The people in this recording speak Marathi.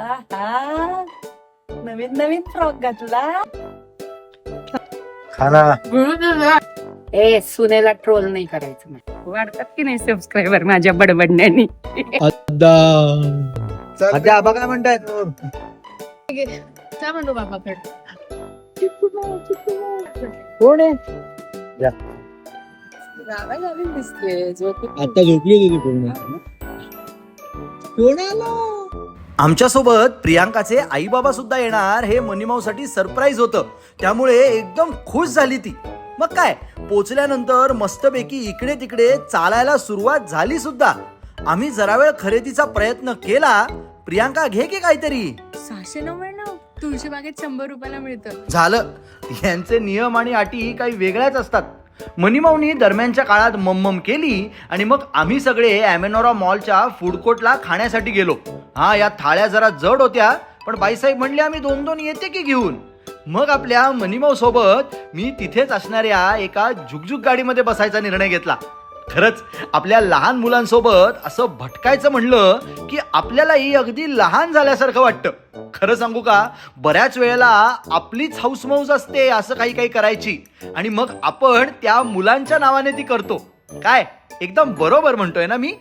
आहा. नवीन नवीन फ्रॉक घातला खाना. ए सुनेला ट्रोल नाही करायचं नाही. वाढतात की नाही सबस्क्रायबर माझ्या बडबडण्यानी? आद्या आबा काय म्हणतायत काय म्हणतो बाबाकडे. कोण आहे? या. गावा गावी दिसते आता झोपली होती ती पूर्ण. कोण आमच्यासोबत प्रियांकाचे आई बाबा सुद्धा येणार हे मनीमाऊसाठी सरप्राईज होतं. त्यामुळे एकदम खुश झाली ती. मग काय पोचल्यानंतर मस्तपैकी इकडे तिकडे चालायला सुरुवात झाली सुद्धा. आम्ही जरा वेळ खरेदीचा प्रयत्न केला. प्रियांका घे की काहीतरी? सहाशे नव्याण्णव? तुळशी बागेत शंभर रुपयाला मिळतं. झालं. यांचे नियम आणि अटी काही वेगळ्याच असतात. मनीमाऊनी दरम्यानच्या काळात मम्मम केली आणि मग आम्ही सगळे ॲमेनोरा मॉलच्या फूड कोर्टला खाण्यासाठी गेलो. हा या थाळ्या जरा जड होत्या पण बाईसाहेब म्हणले आम्ही दोन दोन येते की घेऊन? मग आपल्या मनीमाऊ सोबत मी तिथेच असणाऱ्या एका झुकझुक गाडीमध्ये बसायचा निर्णय घेतला. खरंच आपल्या लहान मुलांसोबत असं भटकायचं म्हणलं की आपल्यालाही अगदी लहान झाल्यासारखं वाटतं. खरं सांगू का बऱ्याच वेळेला आपलीच हाऊसमौज असते असं काही काही करायची. आणि मग आपण त्या मुलांच्या नावाने ती करतो. काय? एकदम बरोबर म्हणतोय ना मी?